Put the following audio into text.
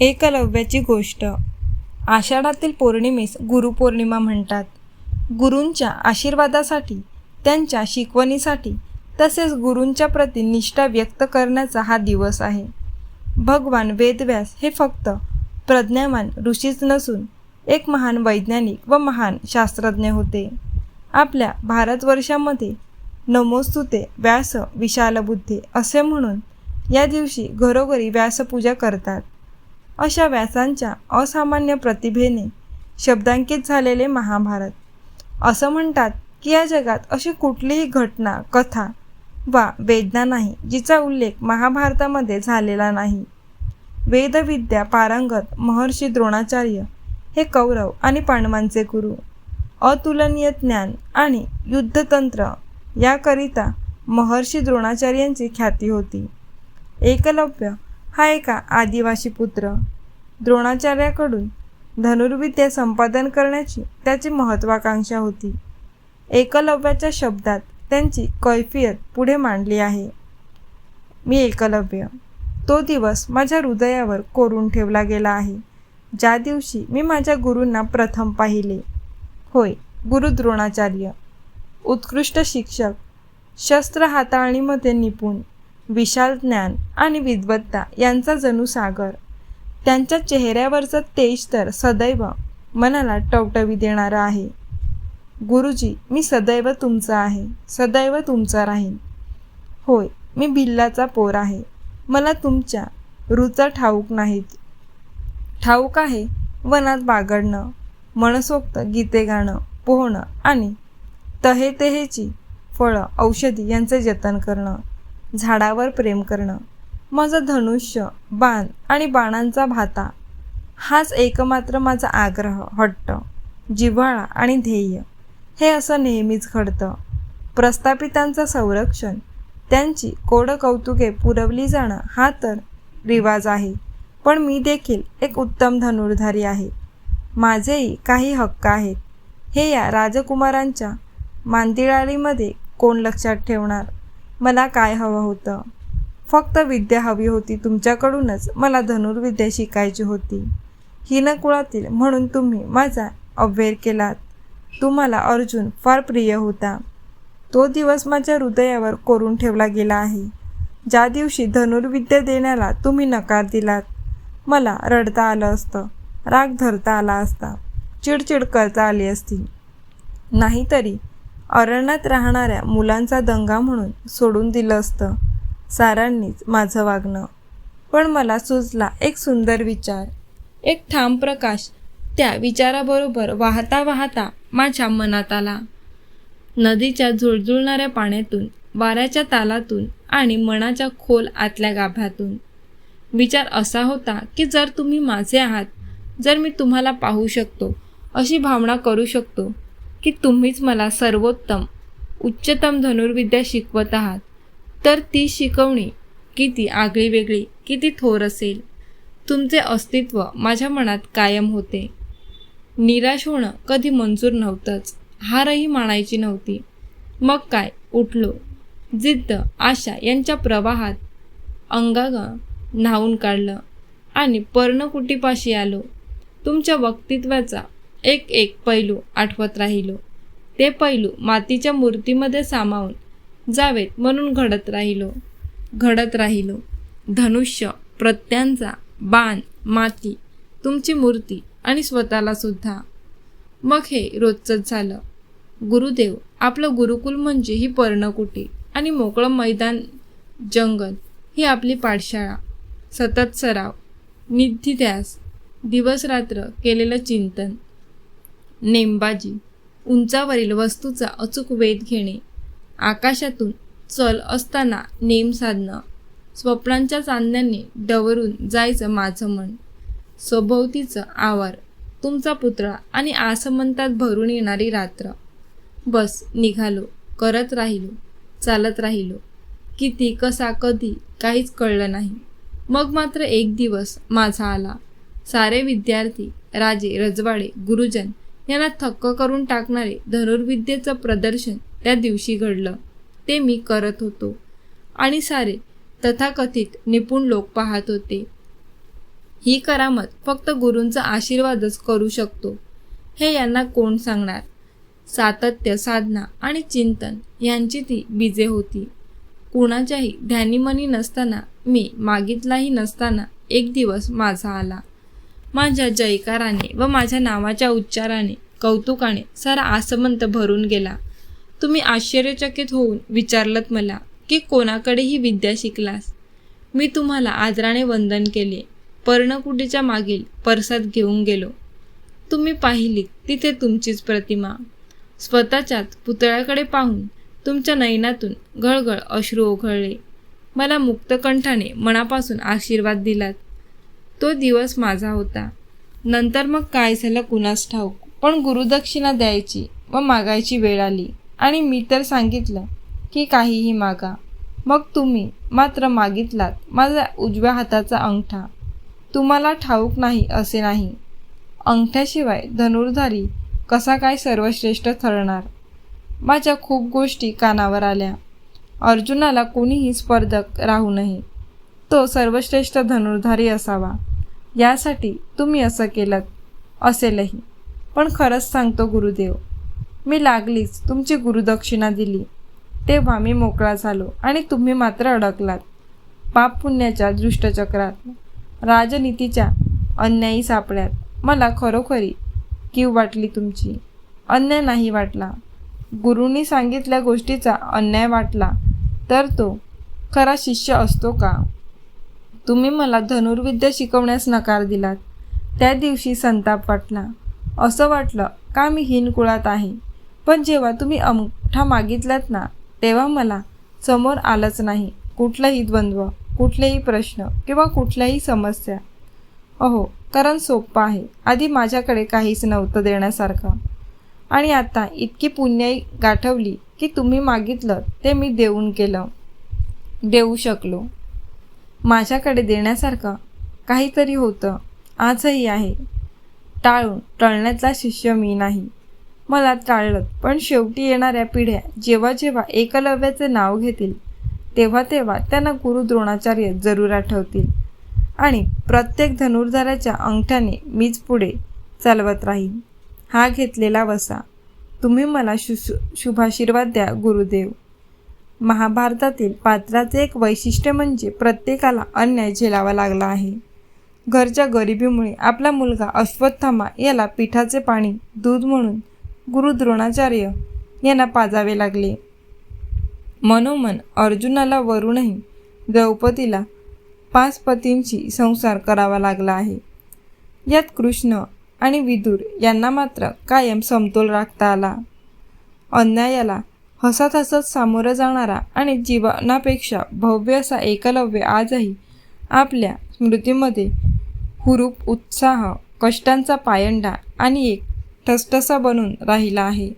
एकलव्याची गोष्ट. आषाढातील पौर्णिमेस गुरुपौर्णिमा म्हणतात. गुरूंच्या आशीर्वादासाठी त्यांच्या शिकवणीसाठी तसेच गुरूंच्या प्रती निष्ठा व्यक्त करण्याचा हा दिवस आहे. भगवान वेदव्यास हे फक्त प्रज्ञावान ऋषीच नसून एक महान वैज्ञानिक व महान शास्त्रज्ञ होते. आपल्या भारतवर्षामध्ये नमोस्तुते व्यास विशालबुद्धे असे म्हणून या दिवशी घरोघरी व्यासपूजा करतात. अशा व्यासांच्या असामान्य प्रतिभेने शब्दांकित झालेले महाभारत. असं म्हणतात की या जगात अशी कुठलीही घटना कथा वा वेदना नाही जिचा उल्लेख महाभारतामध्ये झालेला नाही. वेदविद्या पारंगत महर्षी द्रोणाचार्य हे कौरव आणि पांडवांचे गुरु. अतुलनीय ज्ञान आणि युद्धतंत्र याकरिता महर्षी द्रोणाचार्यांची ख्याती होती. एकलव्य हा एका आदिवासी पुत्र. द्रोणाचार्याकडून धनुर्विद्या संपादन करण्याची त्याची महत्त्वाकांक्षा होती. एकलव्याच्या शब्दात त्यांची कैफियत पुढे मांडली आहे. मी एकलव्य. तो दिवस माझ्या हृदयावर कोरून ठेवला गेला आहे. ज्या दिवशी मी माझ्या गुरूंना प्रथम पाहिले. होय गुरु द्रोणाचार्य. उत्कृष्ट शिक्षक शस्त्र हाताळणीमध्ये निपुण. विशाल ज्ञान आणि विद्वत्ता यांचा जणू सागर. त्यांच्या चेहऱ्यावरचं तेज तर सदैव मनाला टवटवी देणारं आहे. गुरुजी मी सदैव तुमचा आहे. सदैव तुमचा राहीन. होय मी भिल्लाचा पोर आहे. मला तुमच्या रुचा ठाऊक नाहीत. ठाऊक आहे वनात बागडणं मनसोक्त गीते गाणं पोहणं आणि तहे तहेची फळं औषधी यांचे जतन करणं. झाडावर प्रेम करणं. माझं धनुष्य बाण आणि बाणांचा भाता हाच एकमात्र माझा आग्रह हट्ट जिव्हाळा आणि ध्येय. हे असं नेहमीच घडतं. प्रस्थापितांचं संरक्षण त्यांची कोड कौतुके पुरवली जाणं हा तर रिवाज आहे. पण मी देखील एक उत्तम धनुर्धारी आहे. माझेही काही हक्क आहेत. हे या राजकुमारांच्या मांदिळाळीमध्ये कोण लक्षात ठेवणार? मला काय हवं होतं? फक्त विद्या हवी होती तुमच्याकडूनच मला धनुर्विद्या शिकायची होती. हिन कुळातील म्हणून तुम्ही माझा अवेअर केलात. तुम्हाला अर्जुन फार प्रिय होता. तो दिवस माझ्या हृदयावर कोरून ठेवला गेला आहे. ज्या दिवशी धनुर्विद्या देण्याला तुम्ही नकार दिलात मला रडता आलं असतं राग धरता आला असता चिडचिड करता आली असती. नाहीतरी अरण्यात राहणाऱ्या मुलांचा दंगा म्हणून सोडून दिलं असतं. सारांनीच माझं वागणं. पण मला सुचला एक सुंदर विचार. एक ठाम प्रकाश त्या विचाराबरोबर वाहता वाहता माझ्या मनात आला. नदीच्या झुळझुळणाऱ्या पाण्यातून वाऱ्याच्या तालातून आणि मनाच्या खोल आतल्या गाभ्यातून विचार असा होता की जर तुम्ही माझे आहात जर मी तुम्हाला पाहू शकतो अशी भावना करू शकतो की तुम्हीच मला सर्वोत्तम उच्चतम धनुर्विद्या शिकवत आहात. तर ती शिकवणी किती आगळी वेगळी किती थोर असेल. तुमचे अस्तित्व माझ्या मनात कायम होते. निराश होणं कधी मंजूर नव्हतंच हारही मानायची नव्हती. मग काय? उठलो. जिद्द आशा यांच्या प्रवाहात अंगाग न्हावून काढलं आणि पर्णकुटीपाशी आलो. तुमच्या वक्तित्वाचा एक एक पैलू आठवत राहिलो. ते पैलू मातीच्या मूर्तीमध्ये सामावून जावेत म्हणून घडत राहिलो. घडत राहिलो. धनुष्य प्रत्यांचा बाण माती तुमची मूर्ती आणि स्वतःला सुद्धा. मग हे रोजचंच झालं. गुरुदेव आपलं गुरुकुल म्हणजे ही पर्णकुटी आणि मोकळं मैदान जंगल ही आपली पाठशाळा. सतत सराव निधिध्यास दिवसरात्र केलेलं चिंतन. नेमबाजी उंचावरील वस्तूचा अचूक वेध घेणे आकाशातून चल असताना नेम साधणं स्वप्नांच्या चांदण्याने डवरून जायचं माझं मन स्वभोवतीचं आवार तुमचा पुतळा आणि आसमंतात भरून येणारी रात्र. बस निघालो करत राहिलो चालत राहिलो. किती कसा कधी काहीच कळलं नाही. मग मात्र एक दिवस माझा आला. सारे विद्यार्थी राजे रजवाडे गुरुजन यांना थक्क करून टाकणारे धनुर्विद्येचं प्रदर्शन त्या दिवशी घडलं. ते मी करत होतो. आणि सारे तथाकथित निपुण लोक पाहत होते. ही करामत फक्त गुरूंचा आशीर्वादच करू शकतो. हे यांना कोण सांगणार? सातत्य साधना आणि चिंतन यांची ती बीजे होती. कुणाच्याही ध्यानीमनी नसताना मी मागितलाही नसताना एक दिवस माझा आला. माझ्या जयकाराने व माझ्या नावाच्या उच्चाराने कौतुकाने सारा आसमंत भरून गेला. तुम्ही आश्चर्यचकित होऊन विचारलत मला की कोणाकडे ही विद्या शिकलास? मी तुम्हाला आदराने वंदन केले. पर्णकुटीच्या मागील परसाद घेऊन गेलो. तुम्ही पाहिलीत तिथे तुमचीच प्रतिमा. स्वतःच्याच पुतळ्याकडे पाहून तुमच्या नयनातून गळगळ अश्रू ओघळले. मला मुक्तकंठाने मनापासून आशीर्वाद दिलात. तो दिवस माझा होता. नंतर मग काय झालं कुणास ठाऊक. पण गुरुदक्षिणा द्यायची व मागायची वेळ आली. आणि मी तर सांगितलं की काहीही मागा. मग तुम्ही मात्र मागितलात माझा उजव्या हाताचा अंगठा. तुम्हाला ठाऊक नाही असे नाही. अंगठ्याशिवाय धनुर्धारी कसा काय सर्वश्रेष्ठ ठरणार? माझ्या खूप गोष्टी कानावर आल्या. अर्जुनाला कोणीही स्पर्धक राहू नये. तो सर्वश्रेष्ठ धनुर्धारी असावा. यासाठी तुम्ही असं केलं असेलही. पण खरंच सांगतो गुरुदेव मी लागलीच तुमची गुरुदक्षिणा दिली. तेव्हा मी मोकळा झालो आणि तुम्ही मात्र अडकलात. पाप पुण्याच्या दृष्टचक्रात राजनीतीच्या अन्यायी सापड्यात मला खरोखरी कीव वाटली तुमची. अन्याय नाही वाटला. गुरुंनी सांगितल्या गोष्टीचा अन्याय वाटला तर तो खरा शिष्य असतो का? तुम्ही मला धनुर्विद्या शिकवण्यास नकार दिलात. त्या दिवशी संताप वाटला. असं वाटलं का मी हीन कुळात आहे? पण जेव्हा तुम्ही अंगठा मागितलात ना तेव्हा मला समोर आलंच नाही. कुठलाही द्वंद्व कुठलेही प्रश्न किंवा कुठल्याही समस्या. अहो कारण सोप्पं आहे. आधी माझ्याकडे काहीच नव्हतं देण्यासारखं. आणि आता इतकी पुण्याई गाठवली की तुम्ही मागितलं ते मी देऊन केलं. देऊ शकलो. माझ्याकडे देण्यासारखं काहीतरी होतं. आजही आहे. टाळून टळण्याचा शिष्य मी नाही. मला टाळलं पण शेवटी येणाऱ्या पिढ्या जेव्हा जेव्हा एकलव्याचे नाव घेतील तेव्हा तेव्हा त्यांना गुरु द्रोणाचार्य जरूर आठवतील. आणि प्रत्येक धनुर्धाराच्या अंगठ्याने मीच पुढे चालवत राहीन. हा घेतलेला वसा. तुम्ही मला शुश शुभाशीर्वाद द्या गुरुदेव. महाभारतातील पात्राचे एक वैशिष्ट्य म्हणजे प्रत्येकाला अन्याय झेलावा लागला आहे. घरच्या गरिबीमुळे आपला मुलगा अश्वत्थामा याला पिठाचे पाणी दूध म्हणून गुरु द्रोणाचार्य यांना पाजावे लागले. मनोमन अर्जुनाला वरूनही द्रौपदीला पाच पतींशी संसार करावा लागला आहे. यात कृष्ण आणि विदूर यांना मात्र कायम समतोल राखता आला. अन्यायाला हसत हसत सामोरं जाणारा आणि जीवनापेक्षा भव्य असा एकलव्य आजही आपल्या स्मृतीमध्ये हुरूप उत्साह कष्टांचा पायंडा आणि एक ठसठसा बनून राहिला आहे.